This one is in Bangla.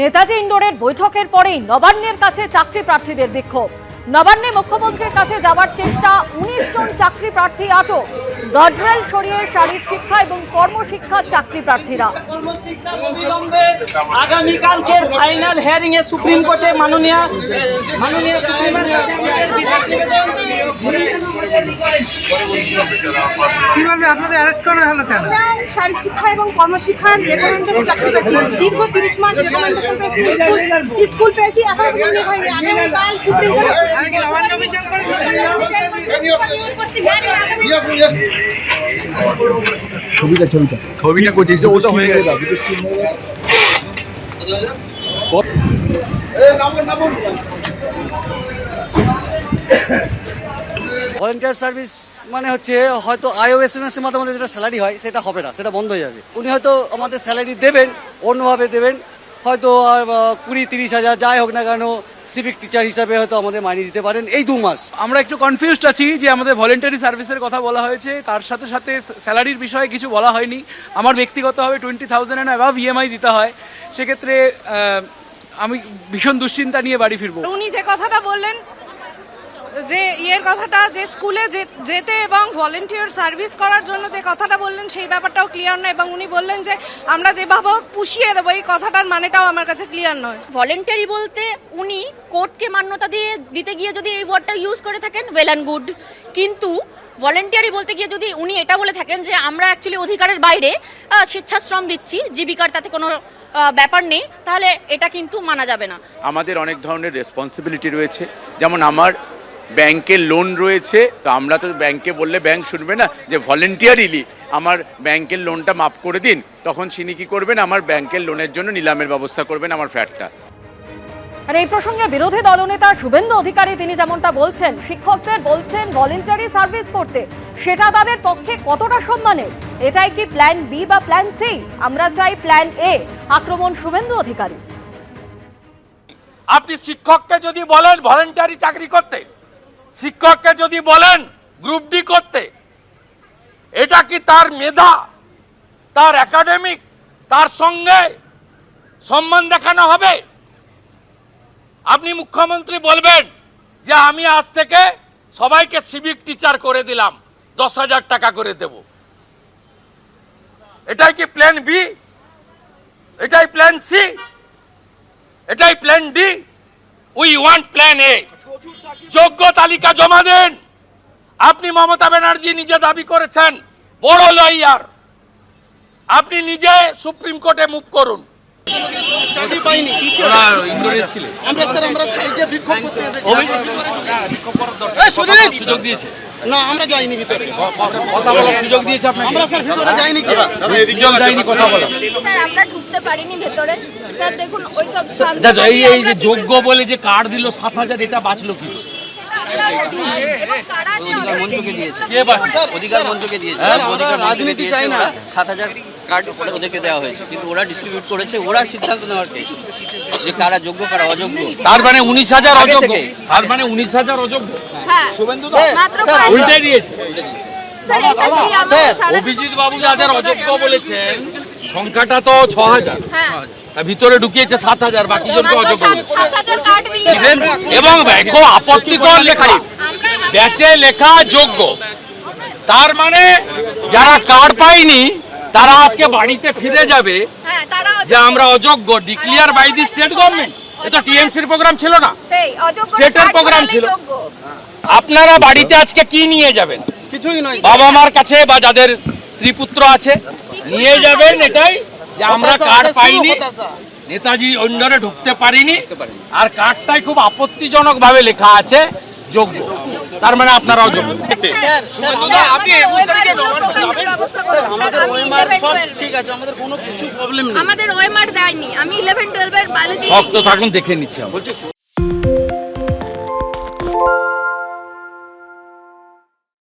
নেতাজি ইন্ডোরের বৈঠকের পরেই নবান্নের কাছে চাকরি প্রার্থীদের বিক্ষোভ। নবান্নে মুখ্যমন্ত্রীর কাছে যাওয়ার চেষ্টা উনিশ জন চাকরি প্রার্থী আটক। গার্ডরেল সরিয়ে শারীর শিক্ষা এবং কর্মশিক্ষার চাকরি প্রার্থীরা। কর্মশিক্ষা আগামীকালকের ফাইনাল হিয়ারিং এ সুপ্রিম কোর্টে মাননীয় সুপ্রিমের। কীভাবে আপনাদের অ্যারেস্ট করা হলো কেন? শারীর শিক্ষা এবং কর্মশিক্ষার রেকমেন্ডেশন চাকরি দীর্ঘ তিরিশ মাস রেকমেন্ডেশন পেয়েছি স্কুল স্কুল পেয়েছি। এখন পর্যন্ত হয়নি আগামীকাল সুপ্রিম কোর্টে ছবিটা ছবিটা ছবিটা করছিস ওটা হয়ে গেছে। ভলেন্টিয়ার সার্ভিস মানে হচ্ছে হয়তো আইওএসএমএস এর মাধ্যমে যেটা স্যালারি হয় সেটা হবে না সেটা বন্ধ হয়ে যাবে। উনি হয়তো আমাদের স্যালারি দেবেন অন্যভাবে দেবেন হয়তো আর, কুড়ি তিরিশ হাজার যাই হোক না কেন সিভিক টিচার হিসাবে হয়তো আমাদের মানিয়ে দিতে পারেন এই দু মাস। আমরা একটু কনফিউজড আছি যে আমাদের ভলেন্টারি সার্ভিসের কথা বলা হয়েছে তার সাথে সাথে স্যালারির বিষয়ে কিছু বলা হয়নি। আমার ব্যক্তিগতভাবে twenty thousand and above EMI দিতে হয়। সেক্ষেত্রে আমি ভীষণ দুশ্চিন্তা নিয়ে বাড়ি ফিরবো। উনি যে কথাটা বললেন যে ইয়ের কথাটা যে স্কুলে যে- যেতে এবং ভলেন্টিয়ার সার্ভিস করার জন্য যে কথাটা বললেন সেই ব্যাপারটাও ক্লিয়ার নয় এবং উনি বললেন যে আমরা যেভাবে হোক পুষিয়ে দেবো। এই কথাটার মানেটাও আমার কাছে ক্লিয়ার নয়। ভলেন্টারি বলতে উনি কোর্টকে মান্যতা দিয়ে দিতে গিয়ে যদি এই ওয়ার্ডটা ইউজ করে থাকেন ওয়েল অ্যান্ড গুড কিন্তু ভলেন্টিয়ারি বলতে গিয়ে যদি উনি এটা বলে থাকেন যে আমরা অ্যাকচুয়ালি অধিকারের বাইরে স্বেচ্ছাশ্রম দিচ্ছি জীবিকার তাতে কোনো ব্যাপার নেই তাহলে এটা কিন্তু মানা যাবে না। আমাদের অনেক ধরনের রেসপন্সিবিলিটি রয়েছে। যেমন আমার ব্যাংকের লোন রয়েছে তো আমরা তো ব্যাংকে বললে ব্যাংক শুনবে না যে ভলেন্টিয়ারিলি আমার ব্যাংকের লোনটা মাফ করে দিন। তখন তিনি কি করবেন? আমার ব্যাংকের লোনের জন্য নিলামের ব্যবস্থা করবেন আমার ফ্ল্যাটটা আর এই প্রসঙ্গে বিরোধী দলনেতা শুভেন্দু অধিকারী তিনি যেমনটা বলছেন শিক্ষকদের বলছেন ভলেন্টারি সার্ভিস করতে। সেটা তাদের পক্ষে কতটা সম্মানের? এটাই কি প্ল্যান বি বা প্ল্যান সি আমরা চাই প্ল্যান এ আক্রমণ শুভেন্দু অধিকারী। আপনি শিক্ষককে যদি বলেন ভলেন্টারি চাকরি করতে শিক্ষককে যদি বলেন গ্রুপ ডি করতে, এটা কি তার মেধা, তার একাডেমিক তার সঙ্গে সম্মান দেখানো হবে? আপনি মুখ্যমন্ত্রী বলবেন যে আমি আজ থেকে সবাইকে সিভিক টিচার করে দিলাম, দশ হাজার টাকা করে দেব। এটাই কি প্ল্যান বি এটাই প্ল্যান সি এটাই plan D we want plan A যোগ্য তালিকা জমা দেন। আপনি মমতা ব্যানার্জি নিজে দাবি করেছেন বড় লয়ার আপনি নিজে সুপ্রিম কোর্টে মুভ করুন। চাকরি পাইনি আমরা স্যার আমরা সাইডে বিক্ষোভ করতে এসেছি। সুযোগ দিয়েছে। না আমরা যাইনি ভিতরে। কথা বলার সুযোগ দিয়েছে আপনাকে? আমরা স্যার ভিতরে যাইনি দেয়নি কথা বলা স্যার আমরা ঢুকতে পারিনি ভেতরে। স্যার দেখুন ওইসব আচ্ছা, এই এই যে যোগ্য বলে যে কার্ড দিল সাত হাজার এটা বাঁচলো কি? মঞ্চকে দিয়েছে কে বাঁচলো? অধিকার মঞ্চকে দিয়েছে হ্যাঁ, অধিকার রাজনীতি চাই না। সাত হাজার কার্ড ওদেরকে দেওয়া হয়েছে কিন্তু ওরা ডিস্ট্রিবিউট করেছে ওরা সিদ্ধান্ত নেওয়ার কে? যে কারা যোগ্য কারা অযোগ্য। তার মানে উনিশ হাজার অযোগ্য। থেকে। তার মানে উনিশ হাজার অযোগ্য। উল্টে দিয়েছে। স্যার এটা কি আমাদের সারা অভিজিৎ বাবু যাদের অযোগ্য বলেছেন সংখ্যাটা তো ছ হাজার। হ্যাঁ। ভিতরে ঢুকিয়েছে সাত হাজার বাকি জনকে অযোগ্য এবং খুব আপত্তিকর লেখা ব্যাচে লেখা যোগ্য। তার মানে যারা কার্ড পায়নি তারা আজকে বাড়িতে ফিরে যাবে হ্যাঁ যে আমরা অযোগ্য। Declare by the state government এটা টিএমসির প্রোগ্রাম ছিল না। স্টেটের বানালেই ছিল। আপনারা বাড়িতে আজকে কি নিয়ে যাবেন? কিছুই নয়। বাবা মার কাছে বা যাদের স্ত্রী পুত্র আছে নিয়ে যাবেন এটাই যে আমরা কার্ড পাইনি নেতাজি অন্ডরে ঢুকতে পারিনি আর কার্ডটাই খুব আপত্তিজনক ভাবে লেখা আছে যোগ্য। তার মানে আপনারাও যোগ্য। আপনি একুশ তারিখে নবান্ন যাবেন? ব্যবস্থা স্যার, করুন। আমাদের আমি 11, 12 ঠিক আছে আমাদের কোনো কিছু প্রবলেম নেই। আমাদের ওএমআর দেয়নি আমি ইলেভেন টুয়েলভ এর বায়োলজি শক্ত থাকুন দেখে নিচ্ছি আমরা।